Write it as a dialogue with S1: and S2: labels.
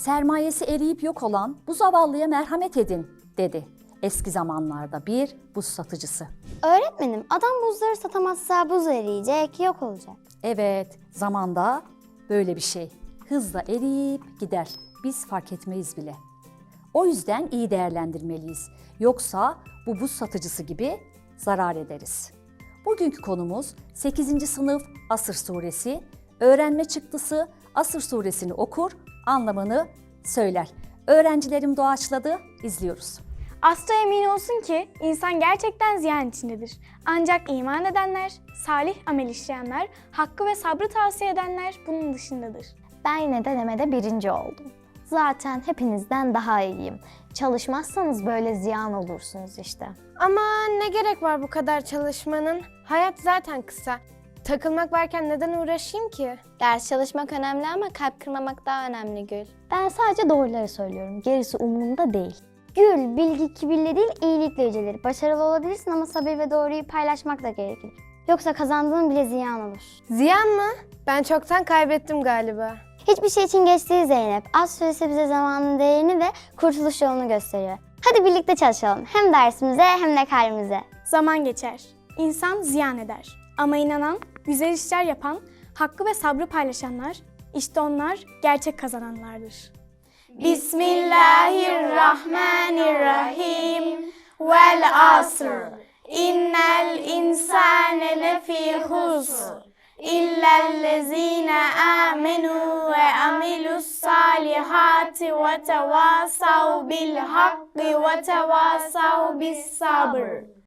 S1: Sermayesi eriyip yok olan bu zavallıya merhamet edin dedi eski zamanlarda bir buz satıcısı.
S2: Öğretmenim adam buzları satamazsa buz eriyecek, yok olacak.
S1: Evet, zamanda böyle bir şey. Hızla eriyip gider. Biz fark etmeyiz bile. O yüzden iyi değerlendirmeliyiz. Yoksa bu buz satıcısı gibi zarar ederiz. Bugünkü konumuz 8. sınıf Asır Suresi. Öğrenme çıktısı Asır Suresini okur, anlamını söyler. Öğrencilerim doğaçladı, izliyoruz.
S3: Asla emin olsun ki insan gerçekten ziyan içindedir. Ancak iman edenler, salih amel işleyenler, hakkı ve sabrı tavsiye edenler bunun dışındadır.
S2: Ben yine denemede birinci oldum. Zaten hepinizden daha iyiyim. Çalışmazsanız böyle ziyan olursunuz işte.
S4: Ama ne gerek var bu kadar çalışmanın? Hayat zaten kısa. Takılmak varken neden uğraşayım ki?
S2: Ders çalışmak önemli ama kalp kırmamak daha önemli Gül. Ben sadece doğruları söylüyorum. Gerisi umurumda değil. Gül, bilgi kibirle değil, iyilikle yücelir. Başarılı olabilirsin ama sabır ve doğruyu paylaşmak da gerekir. Yoksa kazandığın bile ziyan olur.
S4: Ziyan mı? Ben çoktan kaybettim galiba.
S2: Hiçbir şey için geç değil Zeynep. Az süresi bize zamanın değerini ve kurtuluş yolunu gösteriyor. Hadi birlikte çalışalım. Hem dersimize hem de kalbimize.
S3: Zaman geçer, insan ziyan eder. Ama inanan, güzel işler yapan, hakkı ve sabrı paylaşanlar, işte onlar gerçek kazananlardır. Bismillahirrahmanirrahim. Vel asr. İnnel insane lefî husr. İllellezîne âmenû ve amilus salihati ve tevasav bil hakkı ve tevasav bis sabr.